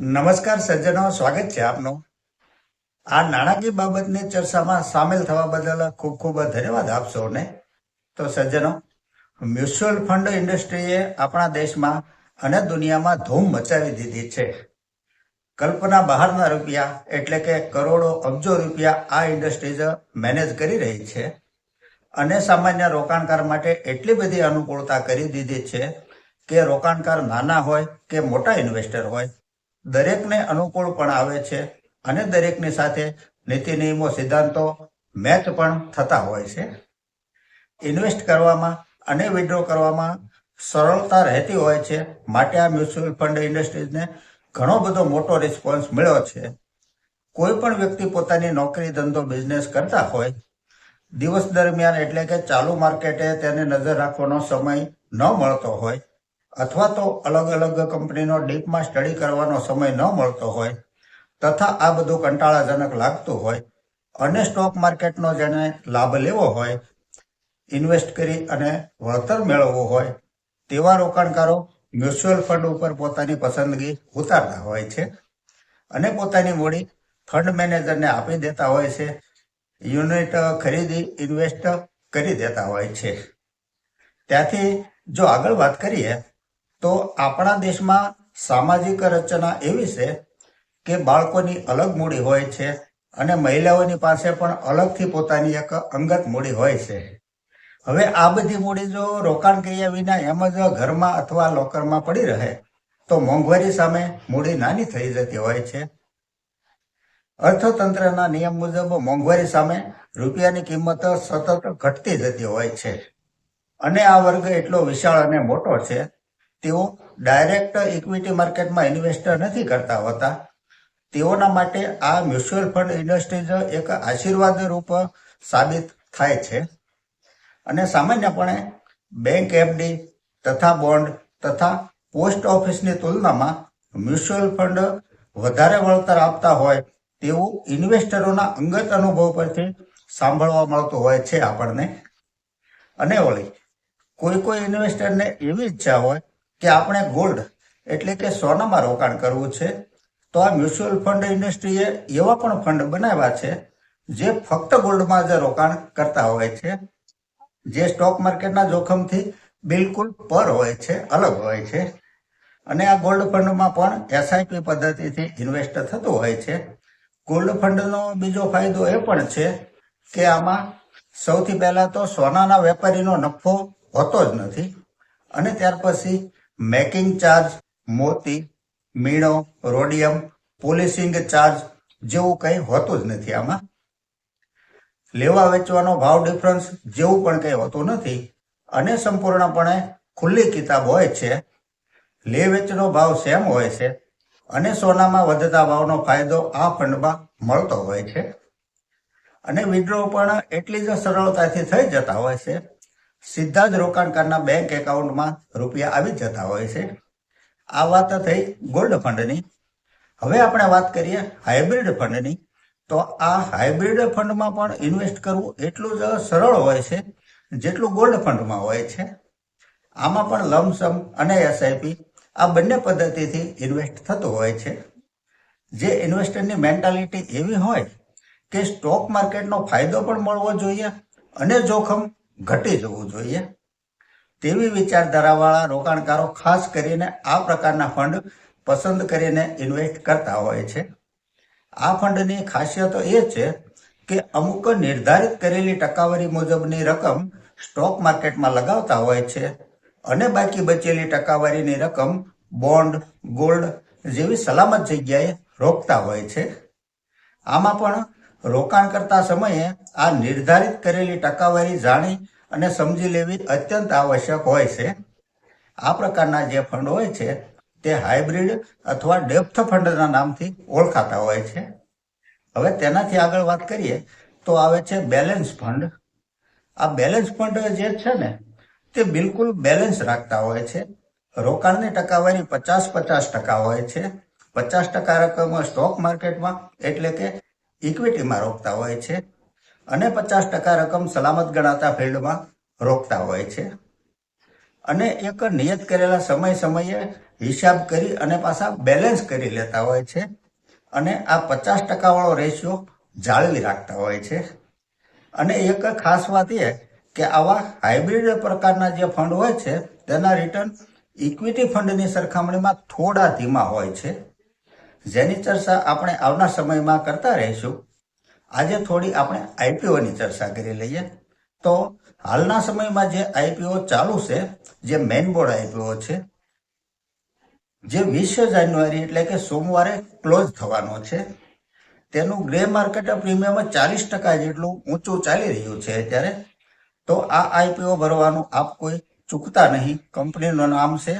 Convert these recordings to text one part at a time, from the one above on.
નમસ્કાર સજ્જનો, સ્વાગત છે આપનું. આ નાણાકીય બાબતની ચર્ચામાં સામેલ થવા બદલ ખૂબ ખૂબ ધન્યવાદ આપ સૌને. તો સજ્જનો, મ્યુચ્યુઅલ ફંડ ઇન્ડસ્ટ્રીએ આપણા દેશમાં અને દુનિયામાં ધૂમ મચાવી દીધી છે. કલ્પના બહારના રૂપિયા એટલે કે કરોડો અબજો રૂપિયા આ ઇન્ડસ્ટ્રીઝ મેનેજ કરી રહી છે અને સામાન્ય રોકાણકાર માટે એટલી બધી અનુકૂળતા કરી દીધી છે કે રોકાણકાર નાના હોય કે મોટા ઇન્વેસ્ટર હોય. દરેકને અનુકૂળ પણ આવે છે અને દરેકની સાથે નીતિ, નિયમો, સિદ્ધાંતો મેચ પણ થતા હોય છે. ઇન્વેસ્ટ કરવામાં અને વિડ્રો કરવામાં સરળતા રહેતી હોય છે. માટે આ મ્યુચ્યુઅલ ફંડ ઇન્ડસ્ટ્રીઝને ઘણો બધો મોટો રિસ્પોન્સ મળ્યો છે. કોઈ પણ વ્યક્તિ પોતાની નોકરી, ધંધો બિઝનેસ કરતા હોય, દિવસ દરમિયાન એટલે કે ચાલુ માર્કેટે તેને નજર રાખવાનો સમય ન મળતો હોય. અથવા તો અલગ અલગ કંપનીનો ડીપમાં સ્ટડી કરવાનો સમય ન મળતો હોય, તથા આ બધું કંટાળાજનક લાગતું હોય, અને સ્ટોક માર્કેટનો જેને લાભ લેવો હોય ઇન્વેસ્ટ કરી અને વળતર મેળવવું હોય, તેવા રોકાણકારો મ્યુચ્યુઅલ ફંડ ઉપર પોતાની પસંદગી ઉતારતા હોય છે અને પોતાની મૂડી ફંડ મેનેજરને આપી દેતા હોય છે યુનિટ ખરીદી ઇન્વેસ્ટ કરી દેતા હોય છે. ત્યાંથી જો આગળ વાત કરીએ તો આપણા દેશમાં સામાજિક રચના એવી છે કે બાળકોની અલગ મૂડી હોય છે અને મહિલાઓની પાસે પણ અલગથી પોતાની એક અંગત મૂડી હોય છે. હવે આ બધી મૂડી જો રોકાણ કર્યા વિના એમ જ ઘરમાં અથવા લોકરમાં પડી રહે, તો મોંઘવારી સામે મૂડી નાની થઈ જતી હોય છે. અર્થતંત્રના નિયમ મુજબ મોંઘવારી સામે રૂપિયાની કિંમત સતત ઘટતી જતી હોય છે. અને આ વર્ગ એટલો વિશાળ અને મોટો છે તેઓ ડાયરેક્ટ ઇક્વિટી માર્કેટમાં ઇન્વેસ્ટ નથી કરતા હોતા. તેઓના માટે આ મ્યુચ્યુઅલ ફંડ ઇન્ડસ્ટ્રીઝ એક આશીર્વાદ રૂપ સાબિત થાય છે. અને સામાન્યપણે બેંક એફડી તથા બોન્ડ તથા પોસ્ટ ઓફિસની તુલનામાં મ્યુચ્યુઅલ ફંડ વધારે વળતર આપતા હોય તેવું ઇન્વેસ્ટરોના અંગત અનુભવ પરથી સાંભળવા મળતું હોય છે આપણને. અને ઓલી કોઈ કોઈ ઇન્વેસ્ટરને એવી ઈચ્છા હોય કે આપણે ગોલ્ડ એટલે કે સોનામાં રોકાણ કરવું છે, તો આ મ્યુચ્યુઅલ ફંડ ઇન્ડસ્ટ્રીએ એવા પણ ફંડ બનાવ્યા છે, જે ફક્ત ગોલ્ડમાં જ રોકાણ કરતા હોય છે, જે સ્ટોક માર્કેટના જોખમથી બિલકુલ પર હોય છે, અલગ હોય છે. અને આ ગોલ્ડ ફંડમાં પણ એસઆઈપી પદ્ધતિથી ઇન્વેસ્ટ થતું હોય છે. ગોલ્ડ ફંડનો બીજો ફાયદો એ પણ છે કે આમાં સૌથી પહેલાં તો સોનાના વેપારીનો નફો હોતો જ નથી. અને ત્યાર પછી મેકિંગ ચાર્જ, મોતી, મીણો, રોડિયમ, પોલિશિંગ ચાર્જ જેવું કંઈ હોતું જ નથી આમાં. લેવા વેચવાનો ભાવ ડિફરન્સ જેવું પણ કંઈ હોતું નથી અને સંપૂર્ણપણે ખુલ્લી કિતાબ હોય છે. લે વેચનો ભાવ સેમ હોય છે અને સોનામાં વધતા ભાવનો ફાયદો આ ફંડમાં મળતો હોય છે. અને વિડ્રો પણ એટલી જ સરળતાથી થઈ જતા હોય છે સીધા જ રોકાણકારના બેંક એકાઉન્ટમાં રૂપિયા આવી જતા હોય છે. આ વાત થઈ ગોલ્ડ ફંડની હવે આપણે વાત કરીએ હાઇબ્રિડ ફંડની તો આ હાઇબ્રિડ ફંડમાં પણ ઇન્વેસ્ટ કરવું એટલું જ સરળ હોય છે જેટલું ગોલ્ડ ફંડમાં હોય છે. આમાં પણ લમસમ અને એસઆઈપી આ બંને પદ્ધતિથી ઇન્વેસ્ટ થતું હોય છે. જે ઇન્વેસ્ટરની મેન્ટાલિટી એવી હોય કે સ્ટોક માર્કેટનો ફાયદો પણ મળવો જોઈએ અને જોખમ ઘટી જવું જોઈએ. તેવી વિચારધારાવાળા રોકાણકારો ખાસ કરીને આ પ્રકારના ફંડ પસંદ કરીને ઇન્વેસ્ટ કરતા હોય છે. આ ફંડની ખાસિયત એ છે કે અમુક નિર્ધારિત કરેલી ટકાવારી મુજબની રકમ સ્ટોક માર્કેટમાં લગાવતા હોય છે અને બાકી બચેલી ટકાવારીની રકમ બોન્ડ, ગોલ્ડ જેવી સલામત જગ્યાએ રોકતા હોય છે. આમાં પણ રોકાણ કરતા સમયે આ નિર્ધારિત કરેલી ટકાવારી જાણી અને સમજી લેવી અત્યંત આવશ્યક હોય છે. આ પ્રકારના જે ફંડ હોય છે, તે હાઇબ્રિડ અથવા ડેપ્થ ફંડના નામથી ઓળખાતા હોય છે. હવે તેનાથી આગળ વાત કરીએ તો આવે છે બેલેન્સ ફંડ. આ બેલેન્સ ફંડ જે છે ને, તે બિલકુલ બેલેન્સ રાખતા હોય છે. રોકાણની ટકાવારી પચાસ પચાસ ટકા હોય છે. પચાસ ટકા રકમ સ્ટોક માર્કેટમાં, એટલે કે ઇક્વિટીમાં રોકતા હોય છે અને પચાસ ટકા રકમ સલામત ગણાતા ફિલ્ડમાં રોકતા હોય છે. અને એક નિયત કરેલા સમય સમયે હિસાબ કરી અને પાછા બેલેન્સ કરી લેતા હોય છે અને આ પચાસ ટકાવાળો રેશિયો જાળવી રાખતા હોય છે. અને એક ખાસ વાત એ કે આવા હાઇબ્રિડ પ્રકારના જે ફંડ હોય છે, તેના રિટર્ન ઇક્વિટી ફંડની સરખામણીમાં થોડા ધીમા હોય છે. જેની ચર્ચા આપણે આવનાર સમયમાં કરતા રહીશું. આજે થોડી આપણે આઈપીઓની ચર્ચા કરી લઈએ. તો હાલના સમયમાં જે આઈપીઓ ચાલુ છે, જે મેઇન બોર્ડ આઈપીઓ છે, જે વીસ જાન્યુઆરી એટલે કે સોમવારે ક્લોઝ થવાનો છે. તેનું ગ્રે માર્કેટ પ્રીમિયમ ચાલીસ ટકા જેટલું ઊંચું ચાલી રહ્યું છે અત્યારે. તો આ આઈપીઓ ભરવાનું આપ કોઈ ચૂકતા નહીં. કંપનીનું નામ છે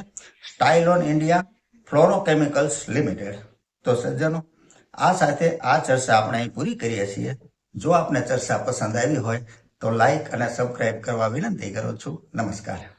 સ્ટાઇલોન ઇન્ડિયા ફ્લોરોકેમિકલ્સ લિમિટેડ. તો સજ્જનો, આ સાથે આ ચર્ચા આપણે અહીં પૂરી કરીએ છીએ. જો આપને ચર્ચા પસંદ આવી હોય તો લાઈક અને સબસ્ક્રાઇબ કરવા વિનંતી કરું છું. નમસ્કાર.